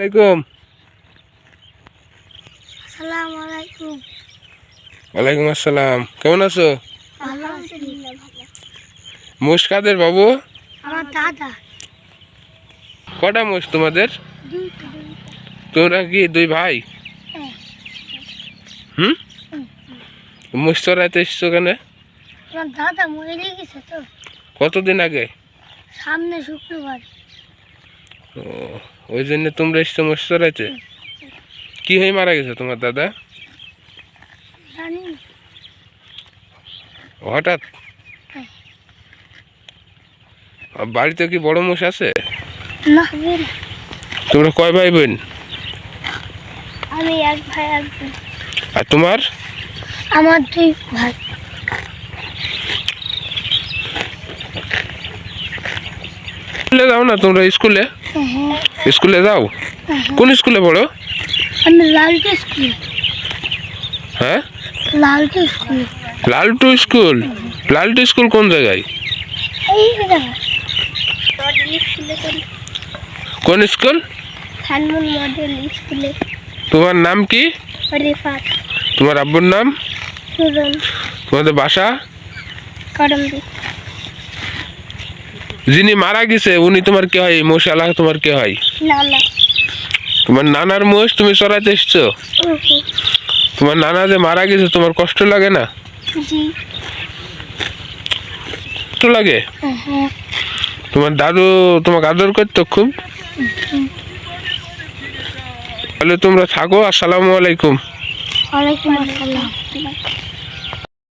আলাইকুম। আসসালামু আলাইকুম। ওয়ালাইকুম আসসালাম। কেমন আছো? মোষ কাদের বাবু? আমার দাদা। কটা মোষ তোমাদের? তোমরা কি দুই ভাই? হ্যাঁ। হুম? মোষ চড়াইতে এসছো কেনে? আমার দাদা মরে গেছে তো। কতদিন আগে? সামনে শুক্রবার। ও ওই জন্য তোমরা এসছো চড়াইতে কি হয়ে মারা গেছে তোমার দাদা? হঠাৎ। আর বাড়িতে কি বড় মোষ আছে? না তোমরা কয় ভাই বোন? আমি এক ভাই এক বোন। আর তোমার? আমার দুই ভাই। যাও না তোমরা স্কুলে? স্কুলে যাও? কোন স্কুলে পড়ো? আমি লালটু স্কুলে। হ্যাঁ? লালটু স্কুলে। লালটু স্কুল? লালটু স্কুল কোন জায়গায়? কোন স্কুল? খানমুন মডেল স্কুলে। তোমার নাম কি? রেফাত। তোমার আব্বুর নাম? তোমাদের বাসা? করমদি যিনি মারা গেছে উনি তোমার কে হয়? মশালা তোমার কে হয়? তোমার নানার মোষ তুমি চড়াতে এসছো? তোমার নানা যে মারা গেছে তোমার কষ্ট লাগে না? কষ্ট লাগে? হ্যাঁ। তোমার দাদু তোমাকে আদর করতো খুব? তাহলে তোমরা থাকো আসসালামু আলাইকুম। ওয়ালাইকুম আসসালাম।